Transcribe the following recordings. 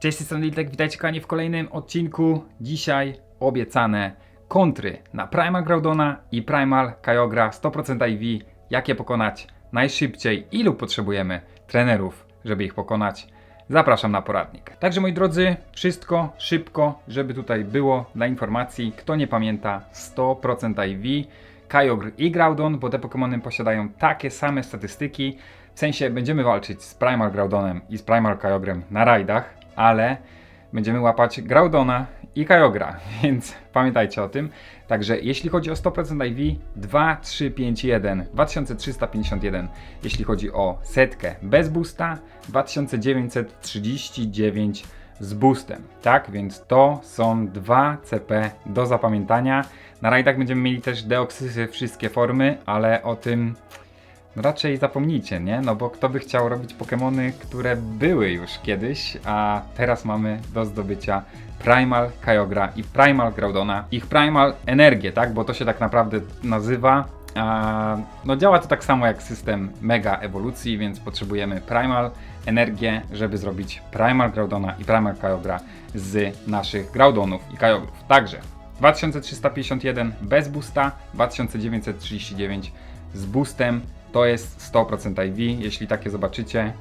Cześć, z strony Litek, witajcie kochani w kolejnym odcinku. Dzisiaj obiecane kontry na Primal Groudona i Primal Kyogre 100% IV. Jak je pokonać najszybciej, ilu potrzebujemy trenerów, żeby ich pokonać. Zapraszam na poradnik. Także moi drodzy, wszystko szybko, żeby tutaj było dla informacji. Kto nie pamięta, 100% IV, Kyogre i Groudon, bo te Pokémony posiadają takie same statystyki. W sensie będziemy walczyć z Primal Graudonem i z Primal Kyogrem na rajdach, ale będziemy łapać Graudona i Kyogra, więc pamiętajcie o tym. Także jeśli chodzi o 100% IV, 2351, 2351. Jeśli chodzi o setkę bez boosta, 2939 z boostem. Tak, więc to są dwa CP do zapamiętania. Na rajdach będziemy mieli też deoksysy wszystkie formy, ale o tym raczej zapomnijcie, nie? No bo kto by chciał robić Pokémony, które były już kiedyś, a teraz mamy do zdobycia Primal Kyogre i Primal Groudona. Ich Primal Energię, tak? Bo to się tak naprawdę nazywa. A, no działa to tak samo jak system Mega Ewolucji, więc potrzebujemy Primal Energię, żeby zrobić Primal Groudona i Primal Kyogre z naszych Groudonów i Kyogrów. Także 2351 bez boosta, 2939 z boostem to jest 100% IV. Jeśli takie zobaczycie,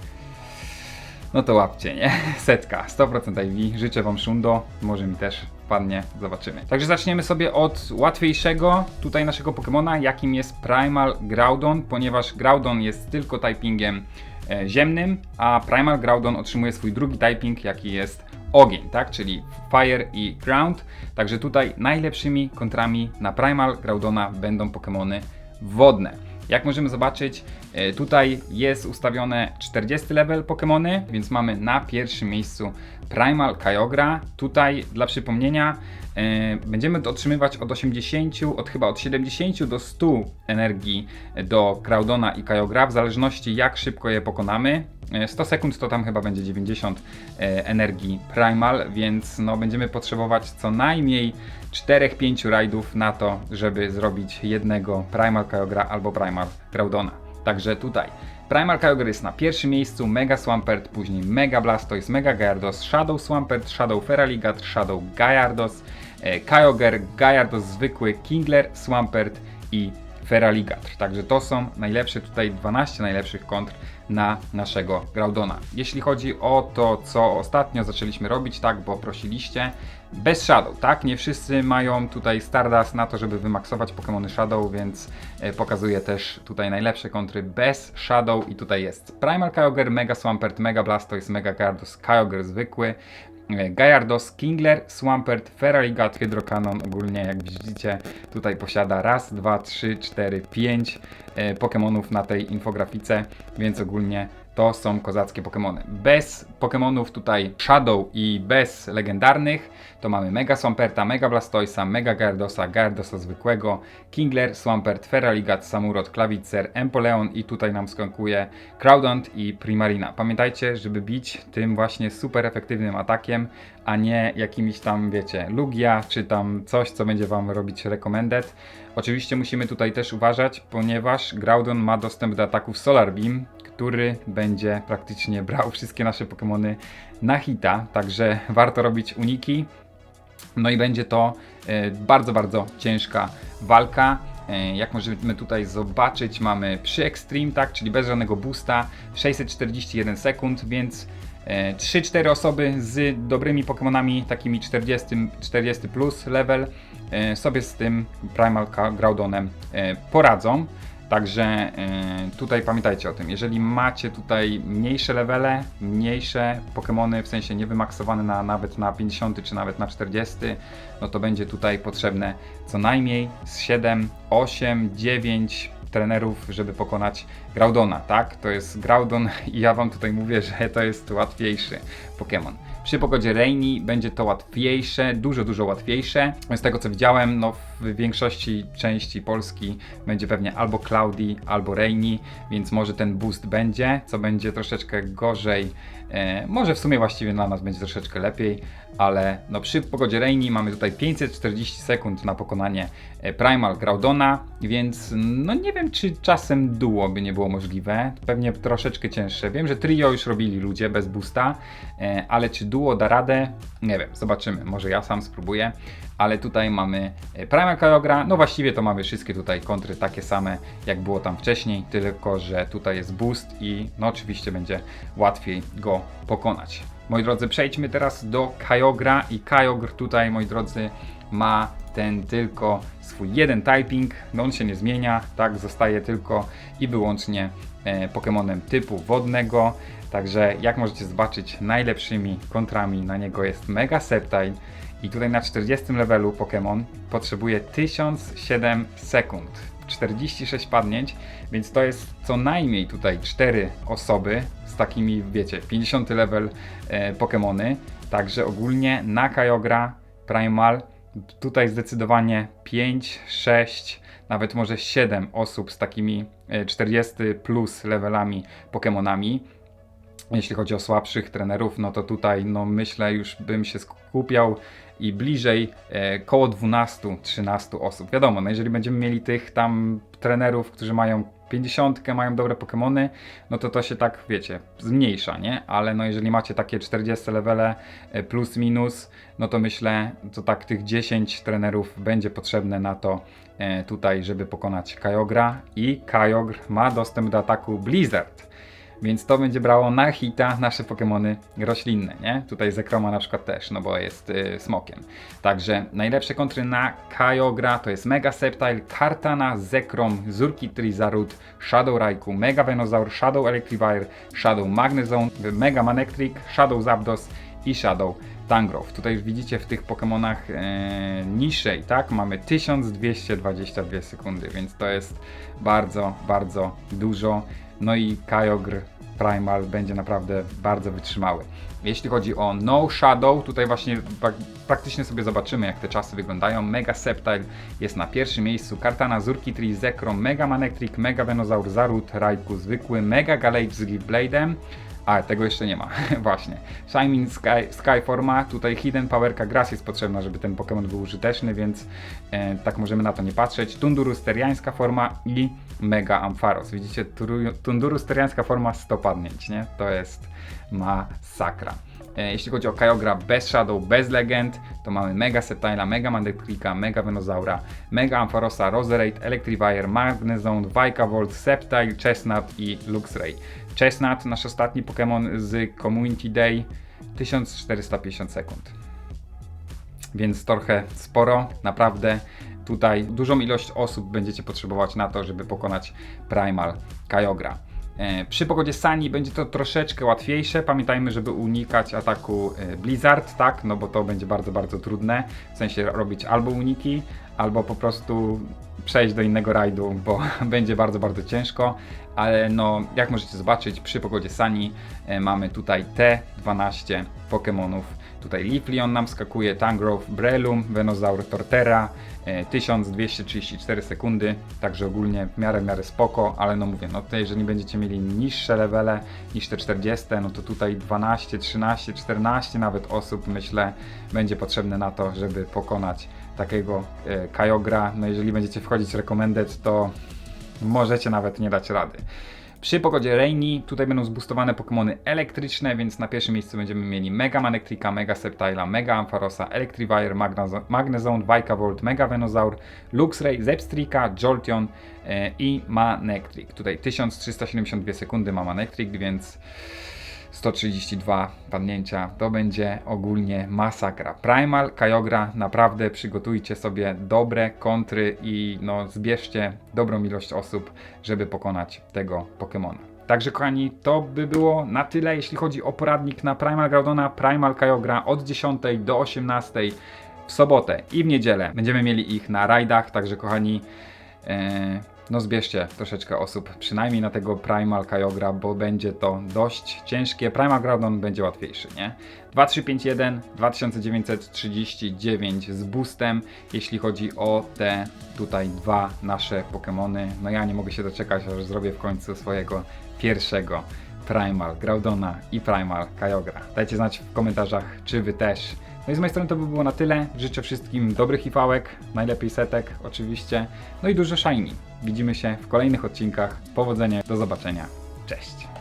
no to łapcie, nie? Setka, 100% IV. Życzę Wam szundo, może mi też wpadnie, zobaczymy. Także zaczniemy sobie od łatwiejszego tutaj naszego Pokemona, jakim jest Primal Groudon, ponieważ Groudon jest tylko typingiem e, ziemnym, a Primal Groudon otrzymuje swój drugi typing, jaki jest ogień, tak? Czyli Fire i Ground. Także tutaj najlepszymi kontrami na Primal Groudona będą Pokemony wodne. Jak możemy zobaczyć, e, tutaj jest ustawione 40 level Pokémony, więc mamy na pierwszym miejscu Primal Kyogre. Tutaj dla przypomnienia e, będziemy otrzymywać od 80, od chyba od 70 do 100 energii do Groudona i Kyogre, w zależności jak szybko je pokonamy. E, 100 sekund to tam chyba będzie 90 e, energii Primal, więc no będziemy potrzebować co najmniej 4-5 rajdów na to, żeby zrobić jednego Primal Kyogre albo Primal Groudona. Także tutaj Primal Kyogre jest na pierwszym miejscu, Mega Swampert, później Mega Blastoise, Mega Gyarados, Shadow Swampert, Shadow Feraligatr, Shadow Gyarados, e, Kyogre, Gyarados zwykły, Kingler, Swampert i Feraligatr. Także to są najlepsze tutaj 12 najlepszych kontr na naszego Groudona. Jeśli chodzi o to, co ostatnio zaczęliśmy robić, tak, bo prosiliście, bez Shadow, tak? Nie wszyscy mają tutaj Stardust na to, żeby wymaksować Pokémony Shadow, więc e, pokazuję też tutaj najlepsze kontry bez Shadow i tutaj jest Primal Kyogre, Mega Swampert, Mega Blastoise, Mega Gyarados, Kyogre zwykły, e, Gyarados, Kingler, Swampert, Feraligatr, Hydrokanon ogólnie jak widzicie tutaj posiada raz, dwa, trzy, cztery, pięć Pokémonów na tej infografice, więc ogólnie to są kozackie Pokémony. Bez Pokémonów tutaj Shadow i bez legendarnych to mamy Mega Swamperta, Mega Blastoisa, Mega Gyaradosa, Gyaradosa zwykłego, Kingler, Swampert, Feraligat, Samurott, Klawicer, Empoleon i tutaj nam skankuje Crowdont i Primarina. Pamiętajcie, żeby bić tym właśnie super efektywnym atakiem, a nie jakimiś tam, wiecie, Lugia, czy tam coś, co będzie Wam robić recommended. Oczywiście musimy tutaj też uważać, ponieważ Groudon ma dostęp do ataków Solar Beam, który będzie praktycznie brał wszystkie nasze Pokémony na hita, także warto robić uniki. No i będzie to e, bardzo, bardzo ciężka walka. E, Jak możemy tutaj zobaczyć, mamy przy Extreme, tak, czyli bez żadnego boosta, 641 sekund, więc e, 3-4 osoby z dobrymi Pokémonami, takimi 40, 40 plus level, e, sobie z tym Primal Graudonem e, poradzą. Także e, tutaj pamiętajcie o tym, jeżeli macie tutaj mniejsze levele, mniejsze Pokémony, w sensie niewymaksowane na, nawet na 50 czy nawet na 40, no to będzie tutaj potrzebne co najmniej z 7, 8, 9 trenerów, żeby pokonać Groudona, tak? To jest Groudon i ja wam tutaj mówię, że to jest łatwiejszy Pokémon. Przy pogodzie rainy będzie to łatwiejsze, dużo, dużo łatwiejsze. Z tego co widziałem, no w większości części Polski będzie pewnie albo cloudy, albo rainy, więc może ten boost będzie, co będzie troszeczkę gorzej. E, może w sumie właściwie dla nas będzie troszeczkę lepiej, ale no przy pogodzie rainy mamy tutaj 540 sekund na pokonanie e, Primal Groudona, więc no nie wiem czy czasem duo by nie było było możliwe. Pewnie troszeczkę cięższe. Wiem, że trio już robili ludzie bez boosta, e, ale czy duo da radę? Nie wiem, zobaczymy. Może ja sam spróbuję. Ale tutaj mamy e, Prima Kyogre. No właściwie to mamy wszystkie tutaj kontry takie same, jak było tam wcześniej, tylko że tutaj jest boost i no oczywiście będzie łatwiej go pokonać. Moi drodzy, przejdźmy teraz do Kyogre i Kyogre tutaj, moi drodzy, ma ten tylko swój jeden typing, no on się nie zmienia, tak, zostaje tylko i wyłącznie e, Pokemonem typu wodnego, także jak możecie zobaczyć, najlepszymi kontrami na niego jest Mega Sceptile i tutaj na 40 levelu Pokémon potrzebuje 1007 sekund. 46 padnięć, więc to jest co najmniej tutaj 4 osoby z takimi, wiecie, 50 level e, Pokémony. Także ogólnie na Kyogre Primal tutaj zdecydowanie 5, 6, nawet może 7 osób z takimi e, 40 plus levelami Pokémonami. Jeśli chodzi o słabszych trenerów, no to tutaj no myślę już bym się skupiał i bliżej e, koło 12-13 osób. Wiadomo, no jeżeli będziemy mieli tych tam trenerów, którzy mają 50, mają dobre Pokémony, no to to się tak, wiecie, zmniejsza, nie? Ale no jeżeli macie takie 40 levele e, plus minus, no to myślę, to tak tych 10 trenerów będzie potrzebne na to e, tutaj, żeby pokonać Kyogre i Kyogre ma dostęp do ataku Blizzard. Więc to będzie brało na hita nasze Pokémony roślinne, nie? Tutaj Zekroma na przykład też, no bo jest y, smokiem. Także najlepsze kontry na Kyogre to jest Mega Sceptile, Kartana, Zekrom, Zurki Trizarud, Shadow Raikou, Mega Venusaur, Shadow Electivire, Shadow Magnezone, Mega Manectric, Shadow Zapdos i Shadow Tangrowth. Tutaj już widzicie w tych Pokémonach e, niższej, tak? Mamy 1222 sekundy, więc to jest bardzo, bardzo dużo. No i Kyogre Primal będzie naprawdę bardzo wytrzymały. Jeśli chodzi o No Shadow, tutaj właśnie prak praktycznie sobie zobaczymy jak te czasy wyglądają. Mega Sceptile jest na pierwszym miejscu, Kartana, Zurkitri, Zekrom, Mega Manectric, Mega Venusaur, Zarut, Raikou zwykły, Mega Galate z Blade'em, a, tego jeszcze nie ma, właśnie. Shining Sky, Skyforma, tutaj Hidden Powerka Grass jest potrzebna, żeby ten Pokémon był użyteczny, więc e, tak możemy na to nie patrzeć. Tundurus Teriańska forma i Mega Ampharos. Widzicie, Turu- Tundurus Teriańska forma 100 padnięć, nie? To jest masakra. E, Jeśli chodzi o Kyogre bez Shadow, bez Legend, to mamy Mega Sceptile'a, Mega Manectrica, Mega Venosaura, Mega Ampharosa, Roserade, Electrivire, Magnezone, Vikavolt, Sceptile, Chestnut i Luxray. Chestnut, nasz ostatni Pokémon z Community Day, 1450 sekund. Więc trochę sporo, naprawdę tutaj dużą ilość osób będziecie potrzebować na to, żeby pokonać Primal Kyogre. E, Przy pogodzie Sani będzie to troszeczkę łatwiejsze. Pamiętajmy, żeby unikać ataku e, Blizzard, tak? No bo to będzie bardzo, bardzo trudne. W sensie robić albo uniki, albo po prostu przejść do innego rajdu, bo będzie bardzo, bardzo ciężko. Ale no, jak możecie zobaczyć, przy pogodzie Sani e, mamy tutaj te 12 Pokémonów. Tutaj Leafeon nam skakuje, Tangrowth, Breloom, Venusaur, Torterra, e, 1234 sekundy, także ogólnie w miarę, w miarę spoko, ale no mówię, no to jeżeli będziecie mieli niższe levele niż te 40, no to tutaj 12, 13, 14 nawet osób myślę będzie potrzebne na to, żeby pokonać takiego e, Kyogre. No jeżeli będziecie wchodzić recommended, to możecie nawet nie dać rady. Przy pogodzie Rainy tutaj będą zboostowane Pokémony elektryczne, więc na pierwszym miejscu będziemy mieli Mega Manectrica, Mega Sceptile'a, Mega Ampharosa, Electivire, Magnazo- Magnezone, Vikavolt, Mega Venusaur, Luxray, Zepstrika, Jolteon e, i Manectric. Tutaj 1372 sekundy ma Manectric, więc 132 padnięcia to będzie ogólnie masakra. Primal, Kyogre, naprawdę przygotujcie sobie dobre kontry i no zbierzcie dobrą ilość osób, żeby pokonać tego Pokemona. Także kochani, to by było na tyle, jeśli chodzi o poradnik na Primal Groudona, Primal Kyogre od 10 do 18 w sobotę i w niedzielę. Będziemy mieli ich na rajdach, także kochani, e, no zbierzcie troszeczkę osób, przynajmniej na tego Primal Kyogre, bo będzie to dość ciężkie. Primal Groudon będzie łatwiejszy, nie? 2351, 2939 z boostem, jeśli chodzi o te tutaj dwa nasze Pokémony. No ja nie mogę się doczekać, aż zrobię w końcu swojego pierwszego Primal Groudona i Primal Kyogre. Dajcie znać w komentarzach, czy wy też No i z mojej strony to by było na tyle. Życzę wszystkim dobrych ifałek, najlepiej setek oczywiście, no i dużo shiny. Widzimy się w kolejnych odcinkach. Powodzenia, do zobaczenia. Cześć!